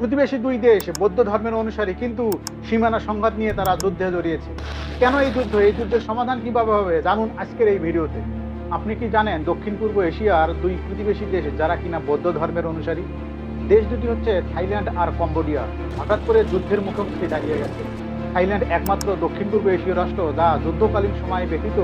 প্রতিবেশী দুই দেশ বৌদ্ধ ধর্মের অনুসারী, কিন্তু সীমানা সংঘাত নিয়ে তারা যুদ্ধে জড়িয়েছে। কেন এই যুদ্ধ? এই যুদ্ধের সমাধান কীভাবে হবে? জানুন আজকের এই ভিডিওতে। আপনি কি জানেন দক্ষিণ পূর্ব এশিয়ার দুই প্রতিবেশী দেশ যারা কিনা বৌদ্ধ ধর্মের অনুসারী? দেশ দুটি হচ্ছে থাইল্যান্ড আর কম্বোডিয়া। হঠাৎ করে যুদ্ধের মুখোমুখি দাঁড়িয়ে গেছে। থাইল্যান্ড একমাত্র দক্ষিণ পূর্ব এশীয় রাষ্ট্র যা যুদ্ধকালীন সময়ে ব্যতীত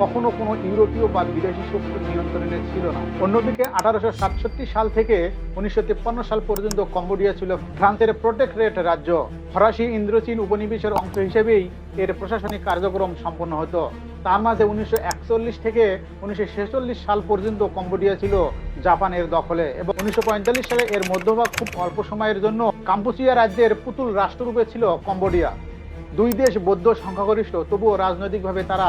কখনো কোনো ইউরোপীয় বা বিদেশি শক্তির নিয়ন্ত্রণে ছিল না। অন্যদিকে আঠারোশো সাতষট্টি সাল থেকে উনিশশো তিপ্পান্ন সাল পর্যন্ত কম্বোডিয়া ছিল ফ্রান্সের প্রোটেক্টরেট রাজ্য। ফরাসি ইন্দ্রচীন উপনিবেশের অংশ হিসেবেই এর প্রশাসনিক কার্যক্রম সম্পন্ন হতো। তার মাঝে উনিশশো একচল্লিশ থেকে উনিশশো ছেচল্লিশ সাল পর্যন্ত কম্বোডিয়া ছিল জাপানের দখলে এবং উনিশশো পঁয়তাল্লিশ সালে এর মধ্যভাগ খুব অল্প সময়ের জন্য কাম্পুচিয়া রাজ্যের পুতুল রাষ্ট্ররূপে ছিল কম্বোডিয়া। দুই দেশ বৌদ্ধ সংখ্যাগরিষ্ঠ, তবুও রাজনৈতিকভাবে তারা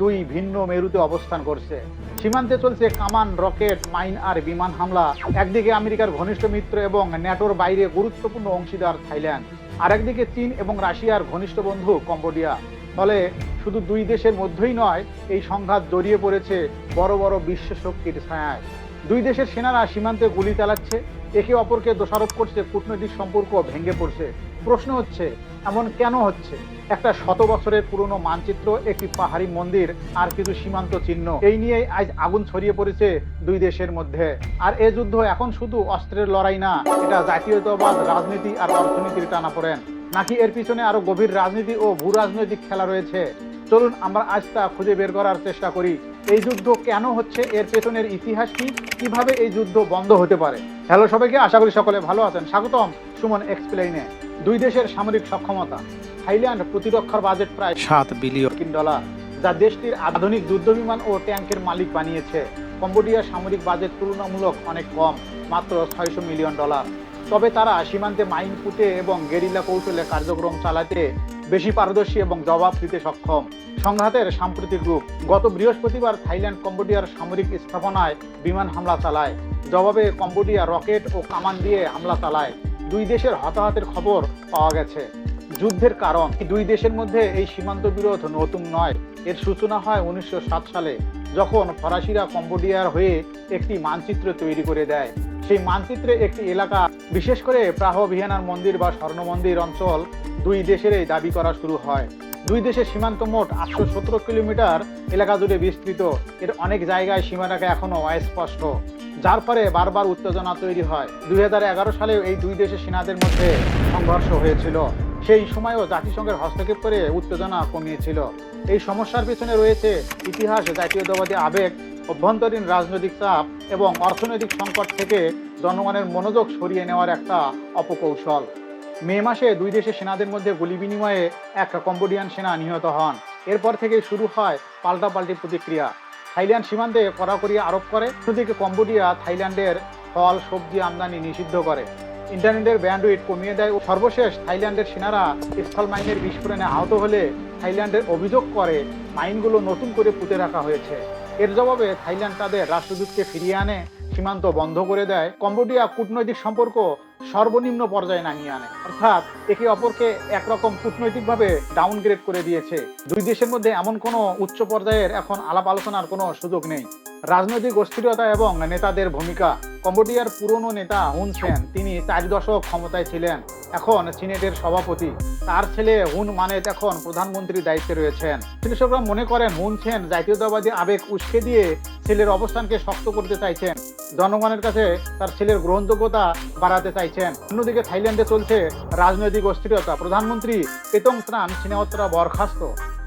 দুই ভিন্ন মেরুতে অবস্থান করছে। সীমান্তে চলছে কামান, রকেট, মাইন আর বিমান হামলা। একদিকে আমেরিকার ঘনিষ্ঠ মিত্র এবং ন্যাটোর বাইরে গুরুত্বপূর্ণ অংশীদার থাইল্যান্ড। আরেকদিকে চীন এবং রাশিয়ার ঘনিষ্ঠ বন্ধু কম্বোডিয়া। ফলে শুধু দুই দেশের মধ্যেই নয়, এই সংঘাত জড়িয়ে পড়েছে বড় বড় বিশ্ব শক্তির ছায়ায়। দুই দেশের সেনারা সীমান্তে গুলি চালাচ্ছে একে অপরকে দোষারোপ করছে, কূটনৈতিক সম্পর্ক ভেঙে পড়ছে। প্রশ্ন হচ্ছে, এমন কেন হচ্ছে? একটা শত বছরের পুরনো মানচিত্র, একটি পাহাড়ি মন্দির, আর কিছু সীমান্ত চিহ্ন। এই নিয়েই আজ আগুন ছড়িয়ে পড়েছে দুই দেশের মধ্যে। আর এ যুদ্ধ এখন শুধু অস্ত্রের লড়াই না, এটা জাতীয়তাবাদ, রাজনীতি আর অর্থনীতির টানাপোড়েন নাকি এর পিছনে আরও গভীর রাজনীতি ও ভূ রাজনৈতিক খেলা রয়েছে? চলুন আমরা আজ তা খুঁজে বের করার চেষ্টা করি। এই যুদ্ধ কেন হচ্ছে? এর পেছনের ইতিহাস কি? কীভাবে এই যুদ্ধ বন্ধ হতে পারে? হ্যালো সবাইকে আশা করি সকলে ভালো আছেন। স্বাগতম সুমন এক্সপ্লেইনে। দুই দেশের সামরিক সক্ষমতা। থাইল্যান্ড প্রতিরক্ষার বাজেট প্রায় সাত বিলিয়ন ডলার যা দেশটির আধুনিক যুদ্ধবিমান ও ট্যাঙ্কের মালিক বানিয়েছে। কম্বোডিয়ার সামরিক বাজেট তুলনামূলক অনেক কম মাত্র ছয়শো মিলিয়ন ডলার। তবে তারা সীমান্তে মাইন পুঁতে এবং গেরিলা কৌশলে কার্যক্রম চালাতে বেশি পারদর্শী এবং জবাব দিতে সক্ষম। সংঘাতের সাম্প্রতিক রূপ, গত বৃহস্পতিবার থাইল্যান্ড কম্বোডিয়ার সামরিক স্থাপনায় বিমান হামলা চালায়। জবাবে কম্বোডিয়া রকেট ও কামান দিয়ে হামলা চালায়। দুই দেশের হতাহতের খবর পাওয়া গেছে। যুদ্ধের কারণ, দুই দেশের মধ্যে এই সীমান্ত বিরোধ নতুন নয়। এর সূচনা হয় উনিশশো সাত সালে, যখন ফরাসিরা কম্বোডিয়ার হয়ে একটি মানচিত্র তৈরি করে দেয়। সেই মানচিত্রে একটি এলাকা, বিশেষ করে প্রাহ ভিয়ানার মন্দির বা স্বর্ণ মন্দির অঞ্চল দুই দেশেরই দাবি করা শুরু হয়। দুই দেশের সীমান্ত মোট আটশো সতেরো কিলোমিটার এলাকা জুড়ে বিস্তৃত। এর অনেক জায়গায় সীমারেখা এখনও অস্পষ্ট। যার ফলে বারবার উত্তেজনা তৈরি হয়। দুই সালেও এই দুই দেশের সেনাদের মধ্যে সংঘর্ষ হয়েছিল। সেই সময়ও জাতিসংঘের হস্তক্ষেপ করে উত্তেজনা কমিয়েছিল। এই সমস্যার পিছনে রয়েছে ইতিহাস, জাতীয়তাবাদী আবেগ, অভ্যন্তরীণ রাজনৈতিক চাপ এবং অর্থনৈতিক সংকট থেকে জনগণের মনোযোগ সরিয়ে নেওয়ার একটা অপকৌশল। মে মাসে দুই দেশের সেনাদের মধ্যে গুলি বিনিময়ে এক কম্বোডিয়ান সেনা নিহত হন। এরপর থেকে শুরু হয় পাল্টাপাল্টি প্রতিক্রিয়া। থাইল্যান্ড সীমান্তে কড়াকড়ি আরোপ করে, অন্যদিকে কম্বোডিয়া থাইল্যান্ডের ফল, সবজি আমদানি নিষিদ্ধ করে। ইন্টারনেটের ব্যান্ডউইট কমিয়ে দেয় ও সর্বশেষ থাইল্যান্ডের সেনারা স্থল মাইনের বিস্ফোরণে আহত হলে থাইল্যান্ডের অভিযোগ করে মাইনগুলো নতুন করে পুঁতে রাখা হয়েছে। এর জবাবে থাইল্যান্ড তাদের রাষ্ট্রদূতকে ফিরিয়ে আনে, সীমান্ত বন্ধ করে দেয়। কম্বোডিয়া কূটনৈতিক সম্পর্ক সর্বনিম্ন পর্যায়ে নামিয়ে আনে। অর্থাৎ একে অপরকে একরকম কূটনৈতিকভাবে ডাউনগ্রেড করে দিয়েছে। দুই দেশের মধ্যে এমন কোনো উচ্চ পর্যায়ের এখন আলাপ আলোচনার কোনো সুযোগ নেই। রাজনৈতিক অস্থিরতা এবং নেতাদের ভূমিকা। কম্বোডিয়ার পুরনো নেতা হুন সেন, তিনি চার দশক ক্ষমতায় ছিলেন, এখন সিনেটের সভাপতি। তার ছেলে হুন মানেত এখন প্রধানমন্ত্রীর দায়িত্বে রয়েছেন। বিশ্লেষকরা মনে করেন, হুন সেন জাতীয়তাবাদী আবেগ উস্কে দিয়ে ছেলের অবস্থানকে শক্ত করতে চাইছেন। জনগণের কাছে তার ছেলের গ্রহণযোগ্যতা বাড়াতে চাইছেন। অন্যদিকে থাইল্যান্ডে চলছে রাজনৈতিক অস্থিরতা। প্রধানমন্ত্রী পেতং ত্রাণ, সিনেহত্রা বরখাস্ত।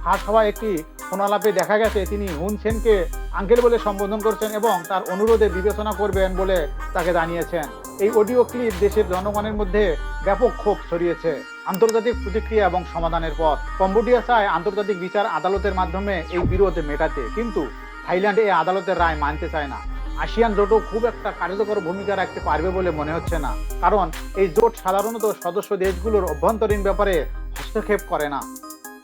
হাস হওয়া একটি ফোনালাপে দেখা গেছে, তিনি হুন সেনকে আঙ্কেল বলে সম্বোধন করছেন এবং তার অনুরোধে বিবেচনা করবেন বলে তাকে জানিয়েছেন। এই অডিও ক্লিপ দেশের জনগণের মধ্যে ব্যাপক ক্ষোভ ছড়িয়েছে। আন্তর্জাতিক প্রতিক্রিয়া এবং সমাধানের পথ। কম্বোডিয়া চায় আন্তর্জাতিক বিচার আদালতের মাধ্যমে এই বিরোধ মেটাতে। কিন্তু থাইল্যান্ড এই আদালতের রায় মানতে চায় না। আসিয়ান জোটও খুব একটা কার্যকর ভূমিকা রাখতে পারবে বলে মনে হচ্ছে না। কারণ এই জোট সাধারণত সদস্য দেশগুলোর অভ্যন্তরীণ ব্যাপারে হস্তক্ষেপ করে না।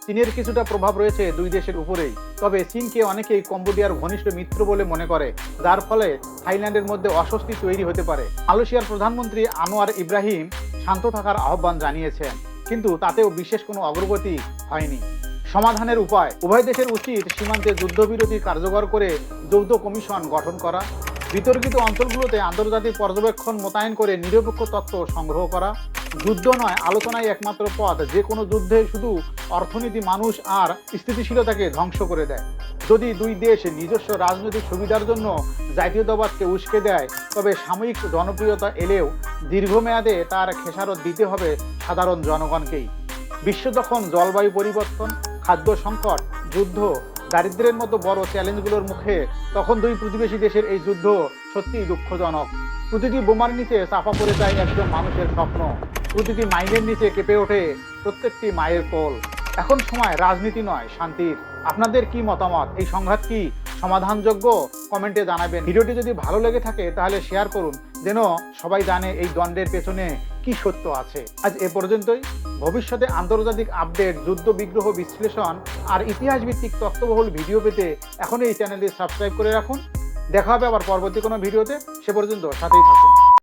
চীনের কিছুটা প্রভাব রয়েছে দুই দেশের উপরেই। তবে চীনকে অনেকেই কম্বোডিয়ার ঘনিষ্ঠ মিত্র বলে মনে করে, যার ফলে থাইল্যান্ডের মধ্যে অস্বস্তি তৈরি হতে পারে। মালয়েশিয়ার প্রধানমন্ত্রী আনোয়ার ইব্রাহিম শান্ত থাকার আহ্বান জানিয়েছেন, কিন্তু তাতেও বিশেষ কোনো অগ্রগতি হয়নি। সমাধানের উপায়, উভয় দেশের উচিত সীমান্তে যুদ্ধবিরতি কার্যকর করে যৌথ কমিশন গঠন করা। বিতর্কিত অঞ্চলগুলোতে আন্তর্জাতিক পর্যবেক্ষণ মোতায়েন করে নিরপেক্ষ তথ্য সংগ্রহ করা। যুদ্ধ নয় আলোচনায় একমাত্র পথ। যে কোনো যুদ্ধে শুধু অর্থনীতি মানুষ আর স্থিতিশীলতাকে ধ্বংস করে দেয়। যদি দুই দেশ নিজস্ব রাজনৈতিক সুবিধার জন্য জাতীয়তাবাদকে উস্কে দেয়, তবে সাময়িক জনপ্রিয়তা এলেও দীর্ঘমেয়াদে তার খেসারত দিতে হবে সাধারণ জনগণকেই। বিশ্ব যখন জলবায়ু পরিবর্তন, খাদ্য সংকট, যুদ্ধ দারিদ্র্যের মতো বড় চ্যালেঞ্জগুলোর মুখে তখন দুই প্রতিবেশী দেশের এই যুদ্ধ সত্যিই দুঃখজনক। প্রতিটি বোমার নিচে চাপা পড়ে যায় একজন মানুষের স্বপ্ন। প্রতিটি মাইনের নিচে কেঁপে ওঠে প্রত্যেকটি মায়ের কোল। এখন সময় রাজনীতি নয়, শান্তির। আপনাদের কি মতামত? এই সংঘাত কি সমাধানযোগ্য কমেন্টে জানাবেন। ভিডিওটি যদি ভালো লেগে থাকে তাহলে শেয়ার করুন, যেন সবাই জানে এই দ্বন্দ্বের পেছনে কি সত্য আছে। আজ এ পর্যন্তই। ভবিষ্যতে আন্তর্জাতিক আপডেট, যুদ্ধ বিগ্রহ বিশ্লেষণ আর ইতিহাস ভিত্তিক তথ্যবহুল ভিডিও পেতে এখন এই চ্যানেলটি সাবস্ক্রাইব করে রাখুন। দেখা হবে আবার পরবর্তী কোনো ভিডিওতে। সে পর্যন্ত সাথেই থাকুন।